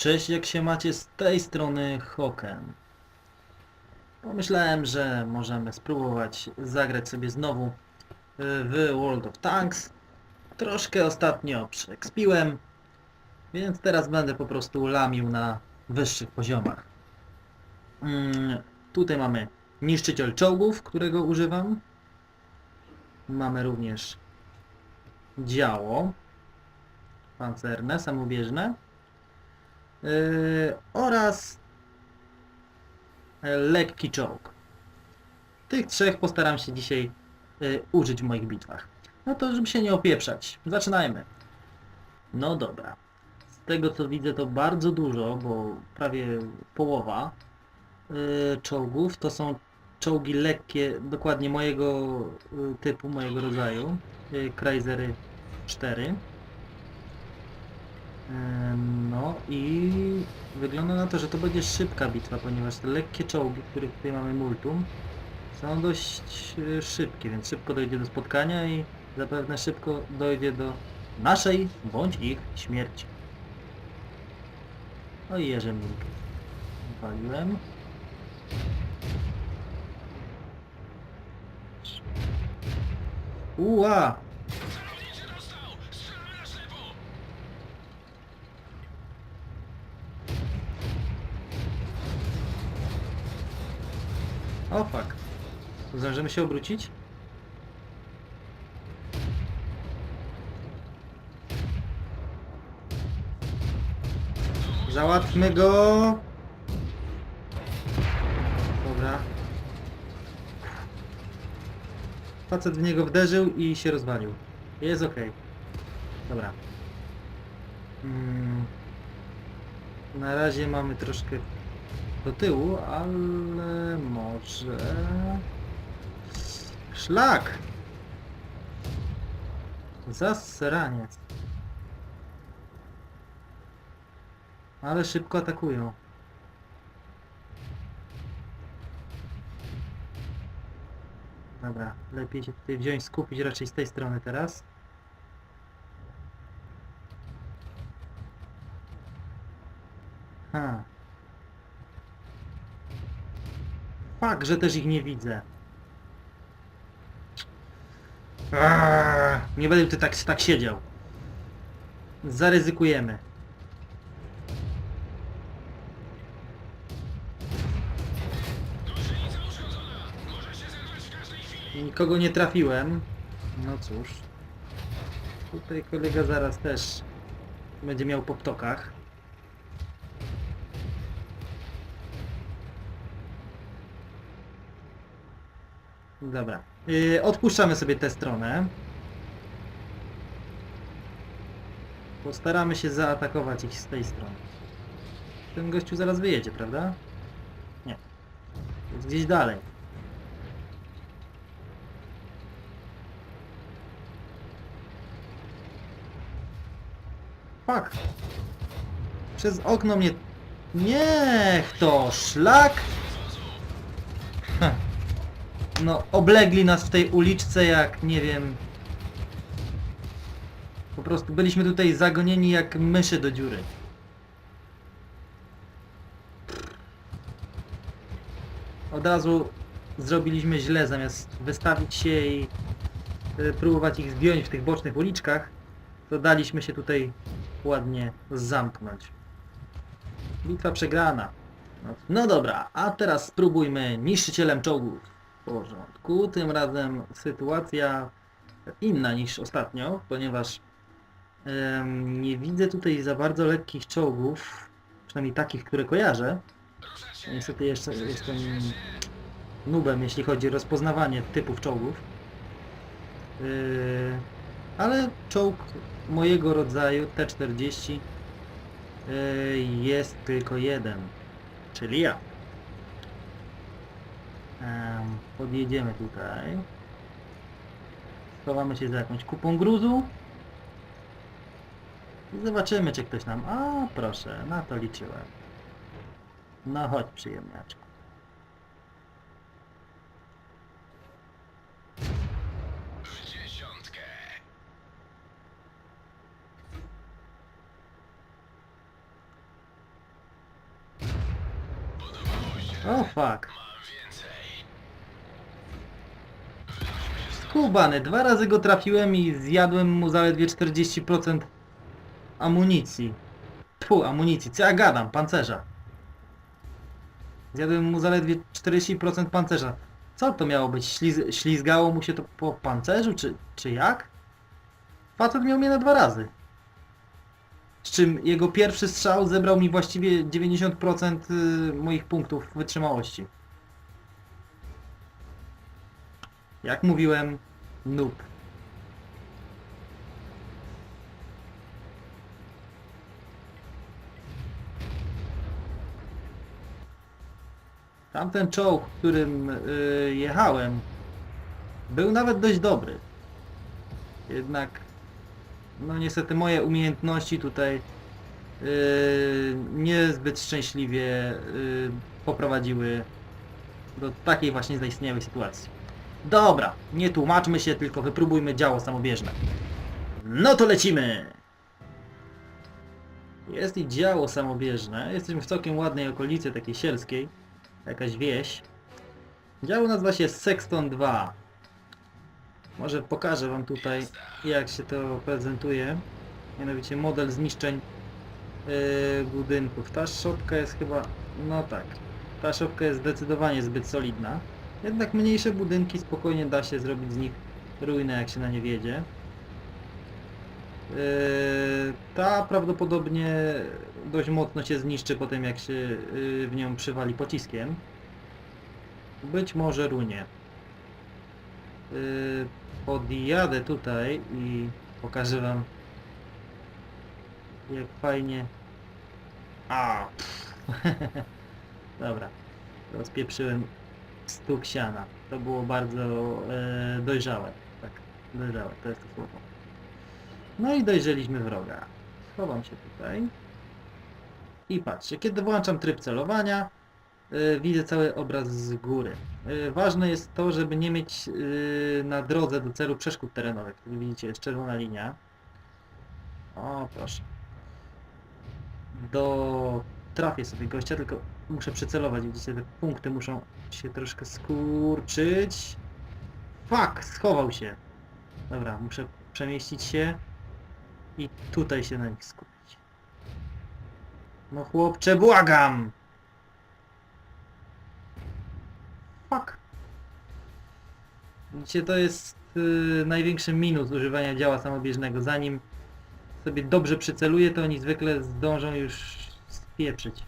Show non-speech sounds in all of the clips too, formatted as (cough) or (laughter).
Cześć, jak się macie z tej strony Hoken. Pomyślałem, że możemy spróbować zagrać sobie znowu y, w World of Tanks. Troszkę ostatnio przeekspiłem, więc teraz będę po prostu lamił na wyższych poziomach. Mm, tutaj mamy niszczyciel czołgów, którego używam. Mamy również działo pancerne, samobieżne. Yy, oraz e, lekki czołg. Tych trzech postaram się dzisiaj yy, użyć w moich bitwach. No to żeby się nie opieprzać. Zaczynajmy. No dobra. Z tego co widzę to bardzo dużo, bo prawie połowa yy, czołgów to są czołgi lekkie, dokładnie mojego typu, mojego rodzaju. Chryslery 4. No i wygląda na to, że to będzie szybka bitwa, ponieważ te lekkie czołgi, których tutaj mamy multum, są dość e, szybkie, więc szybko dojdzie do spotkania i zapewne szybko dojdzie do naszej bądź ich śmierci. No i Jerzemnik. Waliłem. Uła! O fuck. Zdążymy się obrócić? Załatwmy go! Dobra. Facet w niego wderzył i się rozwalił. Jest ok. Dobra. Mm. Na razie mamy troszkę do tyłu, ale może... Szlak! Zasraniec. Ale szybko atakują. Dobra, lepiej się tutaj wziąć, skupić raczej z tej strony teraz. Ha. Fak, że też ich nie widzę. Aaaa, nie będę tu tak, tak siedział. Zaryzykujemy. Nikogo nie trafiłem. No cóż. Tutaj kolega zaraz też będzie miał po ptokach. Dobra. Yy, odpuszczamy sobie tę stronę. Postaramy się zaatakować ich z tej strony. Ten gościu zaraz wyjedzie, prawda? Nie. Jest gdzieś dalej. Fuck. Przez okno mnie... Niech to szlak! Heh. No, oblegli nas w tej uliczce jak, nie wiem... Po prostu byliśmy tutaj zagonieni jak myszy do dziury. Od razu zrobiliśmy źle, zamiast wystawić się i y, próbować ich zdjąć w tych bocznych uliczkach, to daliśmy się tutaj ładnie zamknąć. Bitwa przegrana. No dobra, a teraz spróbujmy niszczycielem czołgów. Porządku. Tym razem sytuacja inna niż ostatnio, ponieważ nie widzę tutaj za bardzo lekkich czołgów, przynajmniej takich, które kojarzę. Niestety jeszcze jestem nubem, jeśli chodzi o rozpoznawanie typów czołgów. Yy, ale czołg mojego rodzaju T-40 yy, jest tylko jeden, czyli ja. Em, podjedziemy tutaj. Schowamy się za jakąś kupą gruzu. I zobaczymy, czy ktoś nam... A, proszę, na to liczyłem. No chodź, przyjemniaczku. dziesiątkę. O fuck. Kubany, dwa razy go trafiłem i zjadłem mu zaledwie 40% amunicji. Pu, amunicji, co ja gadam, pancerza. Zjadłem mu zaledwie 40% pancerza. Co to miało być? Śliz ślizgało mu się to po pancerzu, czy, czy jak? Facet miał mnie na dwa razy. Z czym jego pierwszy strzał zebrał mi właściwie 90% y, moich punktów wytrzymałości. Jak mówiłem, noob. Tamten czołg, którym y, jechałem, był nawet dość dobry. Jednak, no niestety moje umiejętności tutaj y, niezbyt szczęśliwie y, poprowadziły do takiej właśnie zaistniałej sytuacji. Dobra, nie tłumaczmy się, tylko wypróbujmy działo samobieżne. No to lecimy! Jest i działo samobieżne. Jesteśmy w całkiem ładnej okolicy, takiej sielskiej. Jakaś wieś. Działo nazywa się Sexton 2. Może pokażę wam tutaj, jak się to prezentuje. Mianowicie model zniszczeń yy, budynków. Ta szopka jest chyba... No tak. Ta szopka jest zdecydowanie zbyt solidna. Jednak mniejsze budynki spokojnie da się zrobić z nich ruinę, jak się na nie wiedzie. Yy, ta prawdopodobnie dość mocno się zniszczy po tym, jak się yy, w nią przywali pociskiem. Być może runie. Yy, podjadę tutaj i pokażę wam jak fajnie... A! (laughs) Dobra. Rozpieprzyłem stuk siana. To było bardzo e, dojrzałe. Tak, dojrzałe, to jest to słowo. No i dojrzeliśmy wroga. Schowam się tutaj. I patrzcie, kiedy włączam tryb celowania, e, widzę cały obraz z góry. E, ważne jest to, żeby nie mieć e, na drodze do celu przeszkód terenowych. Tu widzicie, jest czerwona linia. O, proszę. Do... Trafię sobie gościa, tylko muszę przycelować. Widzicie, te punkty muszą się troszkę skurczyć. Fuck, schował się. Dobra, muszę przemieścić się i tutaj się na nich skupić. No chłopcze, błagam! Fuck. Widzicie, to jest yy, największy minus używania działa samobieżnego. Zanim sobie dobrze przyceluję, to oni zwykle zdążą już spieprzyć.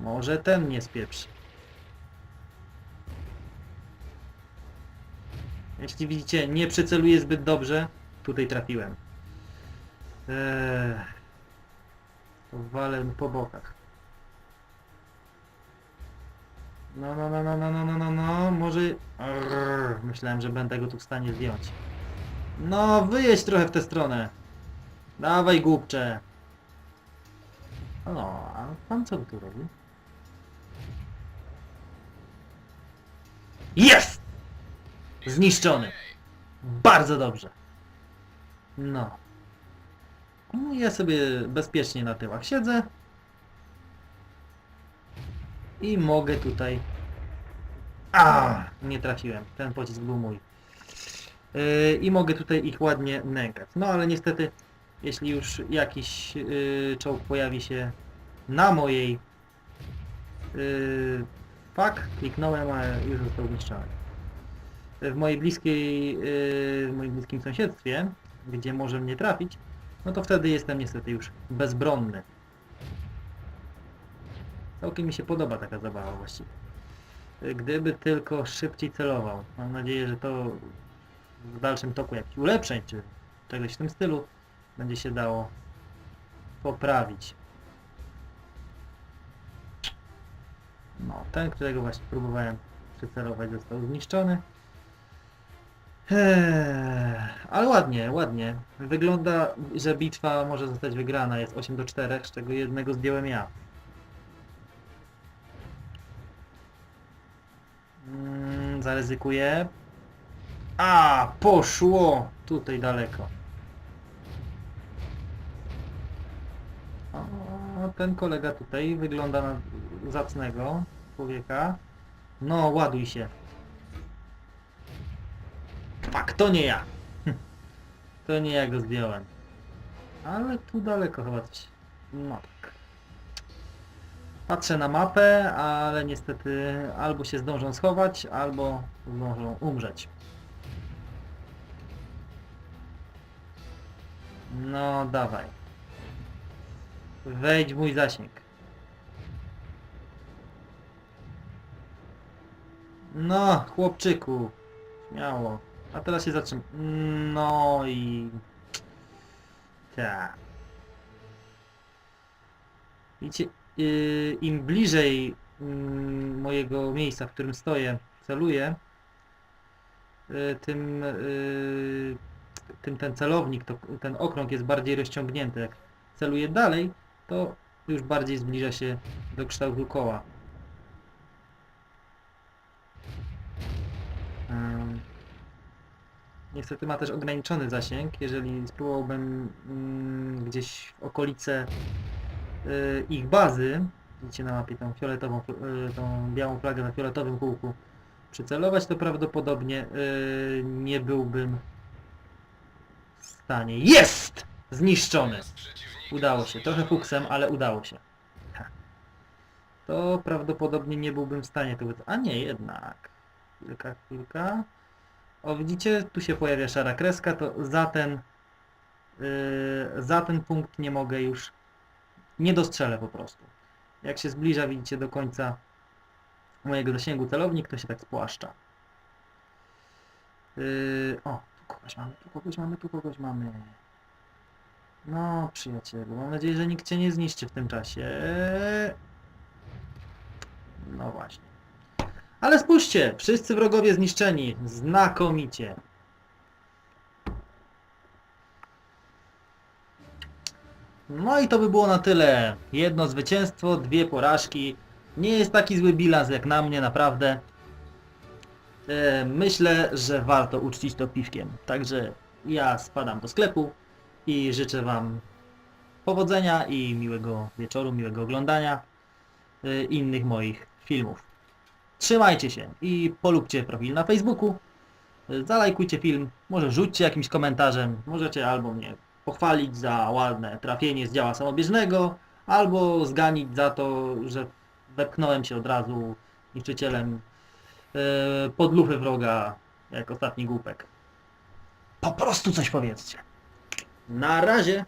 Może ten nie spieprzy. Jeśli widzicie, nie przyceluję zbyt dobrze, tutaj trafiłem. Eee, to walę po bokach. No, no, no, no, no, no, no, no, no, może... Myślałem, że będę go tu w stanie zdjąć. No, wyjeźdź trochę w tę stronę. Dawaj, głupcze. No, a pan co tu robi? Jest! Zniszczony. Bardzo dobrze. No. No, Ja sobie bezpiecznie na tyłach siedzę. I mogę tutaj... A, Nie trafiłem. Ten pocisk był mój. Yy, I mogę tutaj ich ładnie nękać. No ale niestety, jeśli już jakiś yy, czołg pojawi się na mojej... Yy, fuck, kliknąłem, a już został zniszczony. W mojej bliskiej, yy, w moim bliskim sąsiedztwie, gdzie może mnie trafić, no to wtedy jestem niestety już bezbronny. Całkiem mi się podoba taka zabawa właściwie. Gdyby tylko szybciej celował. Mam nadzieję, że to w dalszym toku jakichś ulepszeń, czy czegoś w tym stylu będzie się dało poprawić. No, ten, którego właśnie próbowałem przycelować, został zniszczony. Eee, ale ładnie, ładnie. Wygląda, że bitwa może zostać wygrana. Jest 8 do 4, z czego jednego zdjąłem ja. Mm, zaryzykuję. A, poszło! Tutaj daleko. Ten kolega tutaj wygląda na zacnego człowieka. No, ładuj się. Fak, to nie ja. (laughs) To nie ja go zdjąłem. Ale tu daleko chyba coś. No tak. Patrzę na mapę, ale niestety albo się zdążą schować, albo zdążą umrzeć. No dawaj. Wejdź w mój zasięg. No, chłopczyku. Śmiało. A teraz się zatrzym. No i... Tak. Widzicie, yy, im bliżej mm, mojego miejsca, w którym stoję, celuję, yy, tym, yy, tym ten celownik, to, ten okrąg jest bardziej rozciągnięty. Jak celuję dalej, to już bardziej zbliża się do kształtu koła. Niestety ma też ograniczony zasięg. Jeżeli spróbowałbym mm, gdzieś w okolice y, ich bazy, widzicie na mapie tą fioletową, y, tą białą flagę na fioletowym kółku, przycelować, to prawdopodobnie y, nie byłbym w stanie. Jest! Zniszczony! Udało się. Trochę fuksem, ale udało się. To prawdopodobnie nie byłbym w stanie tego... A nie, jednak. Chwilka, chwilka. O, widzicie? Tu się pojawia szara kreska, to za ten... Yy, za ten punkt nie mogę już... Nie dostrzelę po prostu. Jak się zbliża, widzicie, do końca mojego zasięgu celownik, to się tak spłaszcza. Yy, o, tu kogoś mamy, tu kogoś mamy, tu kogoś mamy. No, przyjacielu, mam nadzieję, że nikt cię nie zniszczy w tym czasie. No właśnie. Ale spójrzcie, wszyscy wrogowie zniszczeni. Znakomicie. No i to by było na tyle. Jedno zwycięstwo, dwie porażki. Nie jest taki zły bilans jak na mnie, naprawdę. E, Myślę, że warto uczcić to piwkiem. Także ja spadam do sklepu i życzę Wam powodzenia i miłego wieczoru, miłego oglądania y, innych moich filmów. Trzymajcie się i polubcie profil na Facebooku, y, zalajkujcie film, może rzućcie jakimś komentarzem, możecie albo mnie pochwalić za ładne trafienie z działa samobieżnego, albo zganić za to, że wepchnąłem się od razu niszczycielem y, pod lufy wroga, jak ostatni głupek. Po prostu coś powiedzcie. Na razie.